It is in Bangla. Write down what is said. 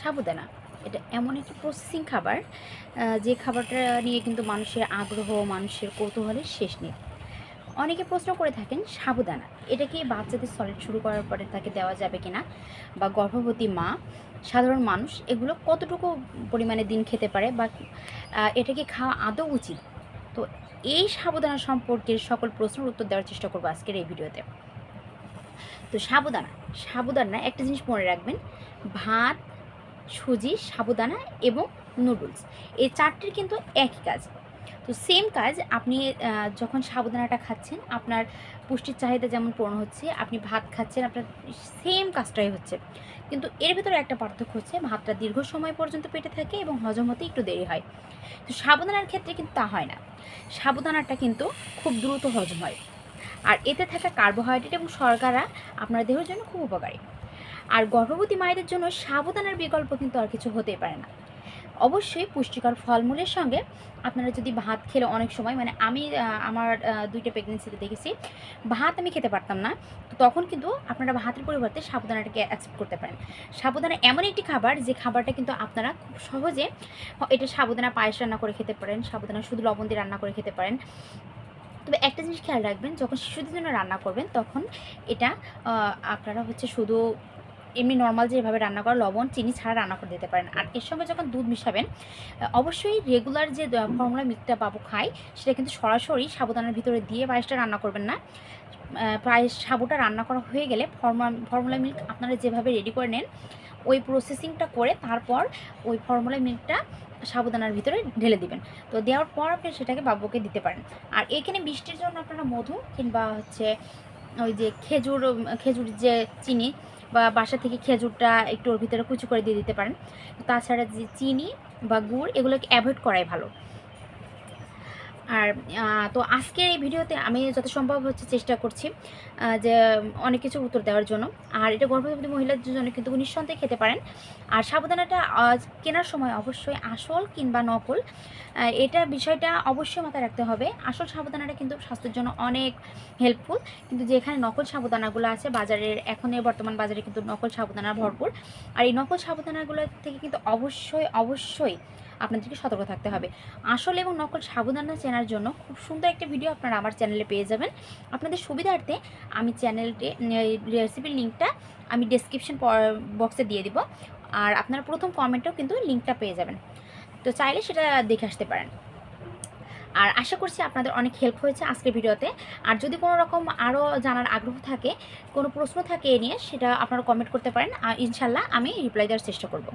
সাবুদানা এটা এমন একটি প্রসেসিং খাবার যে খাবারটা নিয়ে কিন্তু মানুষের আগ্রহ, মানুষের কৌতূহলের শেষ নেই। অনেকে প্রশ্ন করে থাকেন সাবুদানা এটা কি বাচ্চাদের সলিড শুরু করার পরে তাকে দেওয়া যাবে কিনা? বা গর্ভবতী মা, সাধারণ মানুষ, এগুলো কতটুকু পরিমাণে দিন খেতে পারে? বা এটা কি খাওয়া আদৌ উচিত? তো এই সাবুদানা সম্পর্কে সকল প্রশ্নের উত্তর দেওয়ার চেষ্টা করব আজকের এই ভিডিওতে। তো সাবুদানা সাবুদানা একটা জিনিস মনে রাখবেন, ভাত সুজি, সাবুদানা এবং নুডলস এই চারটির কিন্তু একই কাজ। তো সেম কাজ আপনি যখন সাবুদানাটা খাচ্ছেন, আপনার পুষ্টির চাহিদা যেমন পূরণ হচ্ছে, আপনি ভাত খাচ্ছেন, আপনার সেম কাজটাই হচ্ছে। কিন্তু এর ভেতরে একটা পার্থক্য হচ্ছে, ভাতটা দীর্ঘ সময় পর্যন্ত পেটে থাকে এবং হজম হতে একটু দেরি হয়। তো সাবুদানার ক্ষেত্রে কিন্তু তা হয় না। সাবুদানাটা কিন্তু খুব দ্রুত হজম হয়। আর এতে থাকা কার্বোহাইড্রেট এবং শর্করা আপনার দেহের জন্য খুব উপকারী। আর গর্ভবতী মায়েদের জন্য সাবুদানার বিকল্প কিন্তু আর কিছু হতেই পারে না। অবশ্যই পুষ্টিকর ফলমূলের সঙ্গে আপনারা যদি ভাত খেলে অনেক সময় মানে আমি আমার দুইটা প্রেগনেন্সিতে দেখেছি, ভাত আমি খেতে পারতাম না, তো তখন কিন্তু আপনারা ভাতের পরিবর্তে সাবুদানাটাকে অ্যাকসেপ্ট করতে পারেন। সাবুদানা এমন একটি খাবার, যে খাবারটা কিন্তু আপনারা খুব সহজে, এটা সাবুদানা পায়েস রান্না করে খেতে পারেন সাবুদানা শুধু লবণ দিয়ে রান্না করে খেতে পারেন। তবে একটা জিনিস খেয়াল রাখবেন, যখন শিশুদের জন্য রান্না করবেন, তখন এটা আপনারা হচ্ছে শুধু এমনি নর্মাল যেভাবে রান্না করা লবণ, চিনি ছাড়া রান্না করে দিতে পারেন। আর এর সঙ্গে যখন দুধ মিশাবেন অবশ্যই রেগুলার যে ফর্মুলা মিল্কটা বাবু খায়, সেটা কিন্তু সরাসরি সাবুদানার ভিতরে দিয়ে পায়েসটা রান্না করবেন না। পায়েস, সাবুটা রান্না করা হয়ে গেলে ফর্মুলা ফর্মুলা মিল্ক আপনারা যেভাবে রেডি করে নেন, ওই প্রসেসিংটা করে তারপর ওই ফর্মুলা মিল্কটা সাবুদানার ভিতরে ঢেলে দিবেন। তো দেওয়ার পর আপনি সেটাকে বাবুকে দিতে পারেন। আর এখানে বৃষ্টির জন্য আপনারা মধু কিংবা হচ্ছে ওই যে খেজুর খেজুর যে চিনি বা বাসা থেকে খেজুরটা একটু ওর ভিতরে কুচু করে দিয়ে দিতে পারেন। তাছাড়া যে চিনি বা গুড়, এগুলোকে অ্যাভয়েড করাই ভালো। আর তো আজকের এই ভিডিওতে আমি যত সম্ভব হচ্ছে চেষ্টা করছি যে অনেক কিছু উত্তর দেওয়ার জন্য। আর এটা গর্ভবতী মহিলার জন্য কিন্তু নিঃসন্দেহে খেতে পারেন। আর সাবধানতা কেনার সময় অবশ্যই আসল কিংবা নকল এটা বিষয়টা অবশ্যই মাথায় রাখতে হবে। আসল সাবধানতা কিন্তু স্বাস্থ্যের জন্য অনেক হেল্পফুল কিন্তু যেখানে নকল সাবধানাগুলো আছে, বাজারের, এখন বর্তমান বাজারে কিন্তু নকল সাবধানা ভরপুর। আর এই নকল সাবধানাগুলো থেকে কিন্তু অবশ্যই অবশ্যই আপনাদেরকে সতর্ক থাকতে হবে। আসল এবং নকল সাবধানা চেনার জন্য খুব সুন্দর একটা ভিডিও আপনারা আমার চ্যানেলে পেয়ে যাবেন। আপনাদের সুবিধার্থে আমি চ্যানেলটি রেসিপির লিঙ্কটা আমি ডেসক্রিপশন বক্সে দিয়ে দিব। আর আপনারা প্রথম কমেন্টেও কিন্তু লিঙ্কটা পেয়ে যাবেন। তো চাইলে সেটা দেখে আসতে পারেন। আর আশা করছি আপনাদের অনেক হেল্প হয়েছে আজকের ভিডিওতে আর যদি কোনো রকম আরও জানার আগ্রহ থাকে, কোনো প্রশ্ন থাকে এ নিয়ে, সেটা আপনারা কমেন্ট করতে পারেন। আর ইনশাল্লাহ আমি রিপ্লাই দেওয়ার চেষ্টা করব।